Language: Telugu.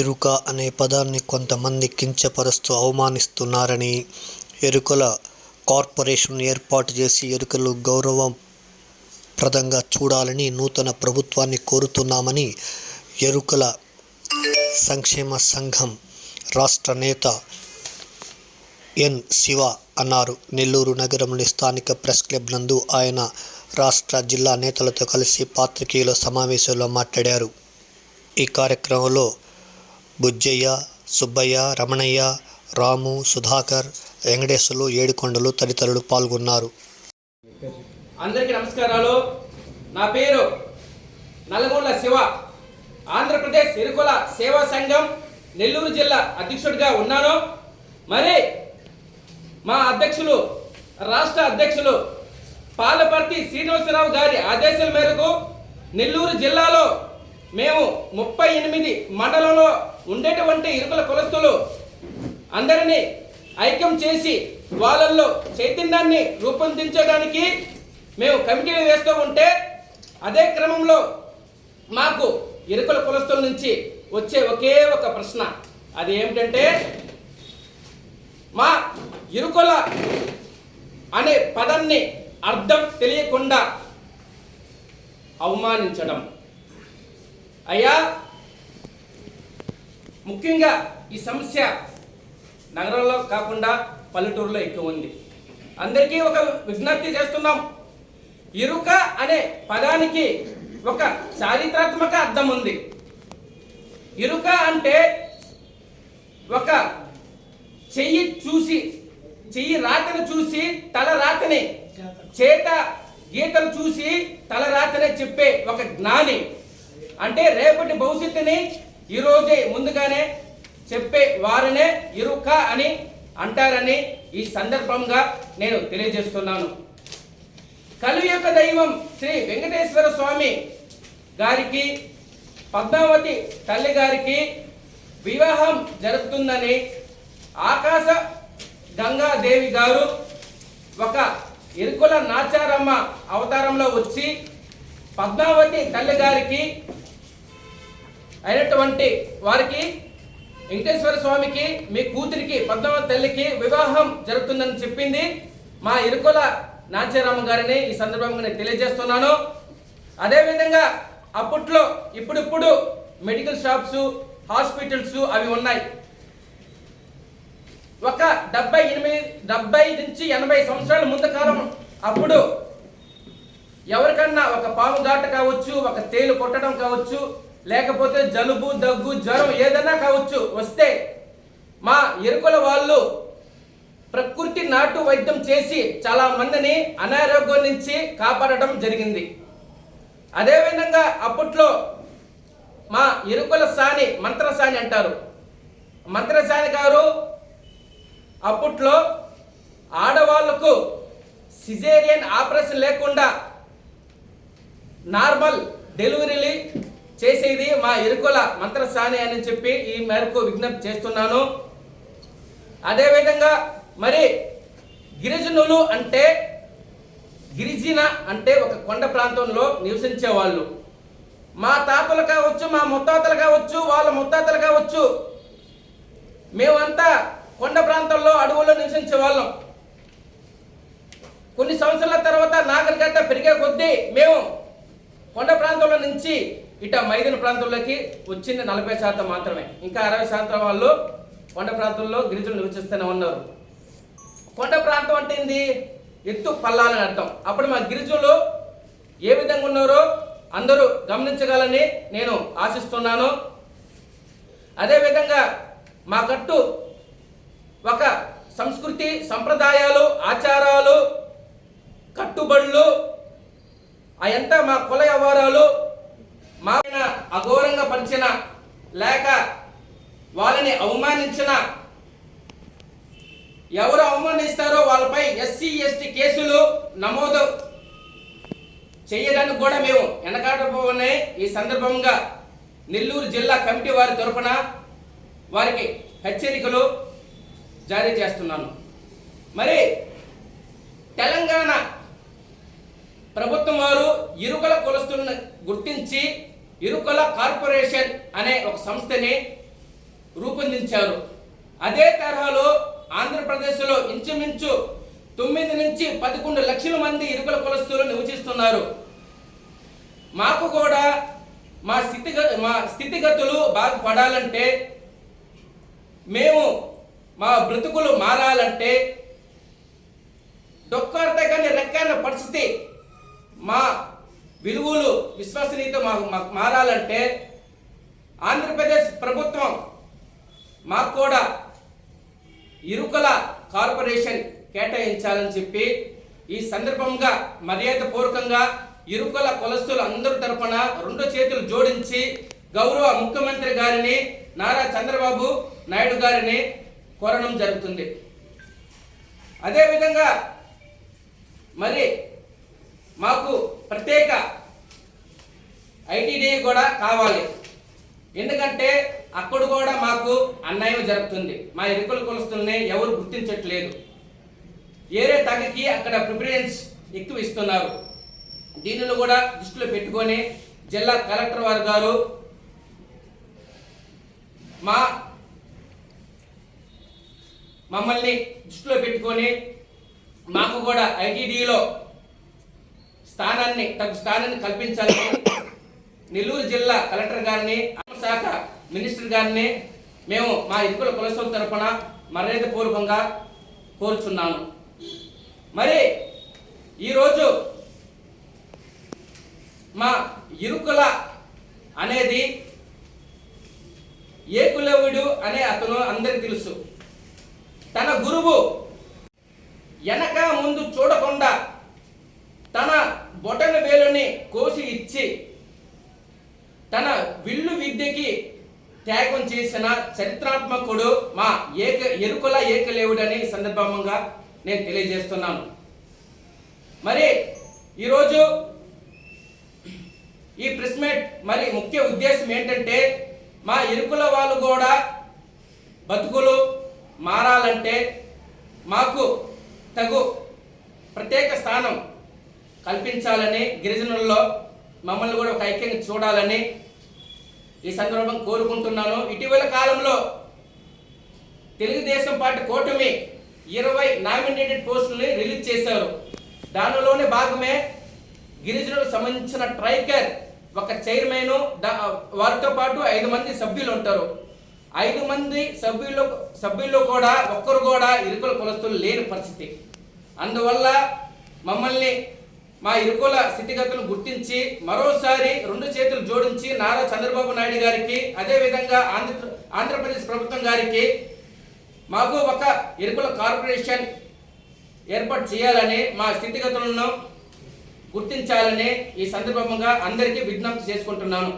ఎరుక అనే పదాన్ని కొంతమంది కించపరుస్తూ అవమానిస్తున్నారని ఎరుకల కార్పొరేషన్ ఏర్పాటు చేసి ఎరుకలు గౌరవప్రదంగా చూడాలని నూతన ప్రభుత్వాన్ని కోరుతున్నామని ఎరుకల సంక్షేమ సంఘం రాష్ట్ర నేత ఎన్ శివ అన్నారు. నెల్లూరు నగరంలోని స్థానిక ప్రెస్ క్లబ్ నందు ఆయన రాష్ట్ర జిల్లా నేతలతో కలిసి పాత్రికేయుల సమావేశంలో మాట్లాడారు. ఈ కార్యక్రమంలో బుజ్జయ్య సుబ్బయ్య రమణయ్య రాము సుధాకర్ వెంకటేశ్వర్లు ఏడుకొండలు తదితరులు పాల్గొన్నారు. అందరికీ నమస్కారాలు. నా పేరు నల్గొండ శివ. ఆంధ్రప్రదేశ్ ఎరుకుల సేవా సంఘం నెల్లూరు జిల్లా అధ్యక్షుడిగా ఉన్నాను. మరి మా అధ్యక్షులు రాష్ట్ర అధ్యక్షులు పాలపర్తి శ్రీనివాసరావు గారి ఆదేశాల మేరకు నెల్లూరు జిల్లాలో మేము ముప్పై ఎనిమిది మండలంలో ఉండేటువంటి ఇరుకుల కులస్తులు అందరినీ ఐక్యం చేసి వాళ్ళల్లో చైతన్యాన్ని రూపొందించడానికి మేము కమిటీలు వేస్తూ ఉంటే అదే క్రమంలో మాకు ఇరుకుల కులస్తుల నుంచి వచ్చే ఒకే ఒక ప్రశ్న. అది ఏమిటంటే మా ఇరుకుల అనే పదాన్ని అర్థం తెలియకుండా అవమానించడం. అయ్యా ముఖ్యంగా ఈ సమస్య నగరంలో కాకుండా పల్లెటూరులో ఎక్కువ ఉంది. అందరికీ ఒక విజ్ఞప్తి చేస్తున్నాం. ఇరుక అనే పదానికి ఒక చారిత్రాత్మక అర్థం ఉంది. ఇరుక అంటే ఒక చెయ్యి చూసి చెయ్యి రాతను చూసి తల రాతని చేత గీతలు చూసి తల రాతనే చెప్పే ఒక జ్ఞాని. అంటే రేపటి భవిష్యత్తుని ఈరోజే ముందుగానే చెప్పే వారినే ఇరుక అని అంటారని ఈ సందర్భంగా నేను తెలియజేస్తున్నాను. కలు యొక్క దైవం శ్రీ వెంకటేశ్వర స్వామి గారికి పద్మావతి తల్లి గారికి వివాహం జరుగుతుందని ఆకాశ గంగాదేవి గారు ఒక ఇరుకుల నాచారమ్మ అవతారంలో వచ్చి పద్మావతి తల్లి గారికి అయినటువంటి వారికి వెంకటేశ్వర స్వామికి మీ కూతురికి పద్మావతి తల్లికి వివాహం జరుగుతుందని చెప్పింది మా ఇరుకుల నాచారామ గారిని ఈ సందర్భంగా నేను తెలియజేస్తున్నాను. అదేవిధంగా అప్పట్లో ఇప్పుడిప్పుడు మెడికల్ షాప్స్ హాస్పిటల్స్ అవి ఉన్నాయి. ఒక డెబ్బై ఎనిమిది డెబ్బై నుంచి ఎనభై సంవత్సరాల ముందు కాలం అప్పుడు ఎవరికన్నా ఒక పాము ఘాట కావచ్చు ఒక తేలు కొట్టడం కావచ్చు లేకపోతే జలుబు దగ్గు జ్వరం ఏదైనా కావచ్చు వస్తే మా ఎరుకల వాళ్ళు ప్రకృతి నాటు వైద్యం చేసి చాలా మందిని అనారోగ్యం నుంచి కాపాడటం జరిగింది. అదేవిధంగా అప్పట్లో మా ఎరుకల సాని మంత్రసాని అంటారు. మంత్రసాని గారు అప్పట్లో ఆడవాళ్ళకు సిజేరియన్ ఆపరేషన్ లేకుండా నార్మల్ డెలివరీలు చేసేది మా ఎరుకల మంత్రసాని అని చెప్పి ఈ మేరకు విజ్ఞప్తి చేస్తున్నాను. అదేవిధంగా మరి గిరిజనులు అంటే గిరిజన అంటే ఒక కొండ ప్రాంతంలో నివసించే వాళ్ళు మా తాతలు కావచ్చు మా ముత్తాతలు కావచ్చు వాళ్ళ ముత్తాతలు కావచ్చు మేమంతా కొండ ప్రాంతంలో అడవుల్లో నివసించే వాళ్ళం కొన్ని సంవత్సరాల తర్వాత నాగరికత పెరిగే కొద్దీ మేము కొండ ప్రాంతంలో నుంచి ఇట మైదాన ప్రాంతంలోకి వచ్చింది నలభై శాతం మాత్రమే. ఇంకా అరవై శాతం వాళ్ళు కొండ ప్రాంతంలో గిరిజనులు నివసిస్తూనే ఉన్నారు. కొండ ప్రాంతం అంటే ఏంది? ఎత్తు పల్లాలని అర్థం. అప్పుడు మా గిరిజనులు ఏ విధంగా ఉన్నారో అందరూ గమనించగలని నేను ఆశిస్తున్నాను. అదేవిధంగా మా కట్టు ఒక సంస్కృతి సంప్రదాయాలు ఆచారాలు కట్టుబడులు అయంతా మా కుల వ్యవహారాలు మా అఘోరంగా పరిచిన లేక వాళ్ళని అవమానించిన ఎవరు అవమానిస్తారో వాళ్ళపై ఎస్సీ ఎస్టీ కేసులు నమోదు చేయడానికి కూడా మేము వెనకాడబోనే ఈ సందర్భంగా నెల్లూరు జిల్లా కమిటీ వారి తరఫున వారికి హెచ్చరికలు జారీ చేస్తున్నాను. మరి తెలంగాణ ప్రభుత్వం వారు ఇరుకల కులస్తులను గుర్తించి ఇరుకల కార్పొరేషన్ అనే ఒక సంస్థని రూపొందించారు. అదే తరహాలో ఆంధ్రప్రదేశ్లో ఇంచుమించు తొమ్మిది నుంచి పదకొండు లక్షల మంది ఇరుకుల కులస్తులు నివసిస్తున్నారు. మాకు కూడా మా స్థితిగ మా స్థితిగతులు బాగుపడాలంటే మేము మా బ్రతుకులు మారాలంటే డొక్కారితే కానీ రెక్కన్న పరిస్థితి మా విలువలు విశ్వసనీయత మాకు మాకు మారాలంటే ఆంధ్రప్రదేశ్ ప్రభుత్వం మాకు కూడా ఇరుకల కార్పొరేషన్ కేటాయించాలని చెప్పి ఈ సందర్భంగా మర్యాదపూర్వకంగా ఇరుకల కులస్తులు అందరి తరపున రెండు చేతులు జోడించి గౌరవ ముఖ్యమంత్రి గారిని నారా చంద్రబాబు నాయుడు గారిని కోరడం జరుగుతుంది. అదేవిధంగా మరి మాకు ప్రత్యేక ఐటీడీ కూడా కావాలి. ఎందుకంటే అక్కడ కూడా మాకు అన్యాయం జరుగుతుంది. మా ఇరుకుల కులస్తుల్ని ఎవరు గుర్తించట్లేదు. ఏరే తగకి అక్కడ ప్రిఫరెన్స్ ఎక్కువ ఇస్తున్నారు. దీనిలో కూడా దృష్టిలో పెట్టుకొని జిల్లా కలెక్టర్ వారు గారు మా మమ్మల్ని దృష్టిలో పెట్టుకొని మాకు కూడా ఐటీడీలో స్థానాన్ని తగు స్థానాన్ని కల్పించాలని నెల్లూరు జిల్లా కలెక్టర్ గారిని శాఖ మినిస్టర్ గారిని మేము మా ఇరుకుల కులస్తుల తరఫున మర్యాదపూర్వకంగా కోరుచున్నాను. మరి ఈరోజు మా ఇరుకుల అనేది ఏకులవుడు అనే అతను అందరికి తెలుసు. తన గురువు వెనక ముందు చూడకుండా తన బొటన వేలుని కోసి ఇచ్చి తన విల్లు విద్యకి త్యాగం చేసిన చరిత్రాత్మకుడు మా ఏక ఎరుకుల ఏకలేవుడని సందర్భంగా నేను తెలియజేస్తున్నాను. మరి ఈరోజు ఈ ప్రెస్మేట్ మరి ముఖ్య ఉద్దేశం ఏంటంటే మా ఎరుకుల వాళ్ళు కూడా బతుకులు మారాలంటే మాకు తగు ప్రత్యేక స్థానం కల్పించాలని గిరిజనుల్లో మమ్మల్ని కూడా ఒక ఐక్యంగా చూడాలని ఈ సందర్భం కోరుకుంటున్నాను. ఇటీవల కాలంలో తెలుగుదేశం పార్టీ కూటమి ఇరవై నామినేటెడ్ పోస్టుల్ని రిలీజ్ చేశారు. దానిలోనే భాగమే గిరిజనులకు సంబంధించిన ట్రైకర్ ఒక చైర్మన్ వారితో పాటు ఐదు మంది సభ్యులు ఉంటారు. ఐదు మంది సభ్యులు సభ్యుల్లో కూడా ఒక్కరు కూడా ఇరుకుల కులస్తులు లేని పరిస్థితి. అందువల్ల మమ్మల్ని మా ఇరుకుల స్థితిగతులు గుర్తించి మరోసారి రెండు చేతులు జోడించి నారా చంద్రబాబు నాయుడు గారికి అదేవిధంగా ఆంధ్ర ఆంధ్రప్రదేశ్ ప్రభుత్వం గారికి మాకు ఒక ఇరుకుల కార్పొరేషన్ ఏర్పాటు చేయాలని మా స్థితిగతులను గుర్తించాలని ఈ సందర్భంగా అందరికీ విజ్ఞప్తి చేసుకుంటున్నాను.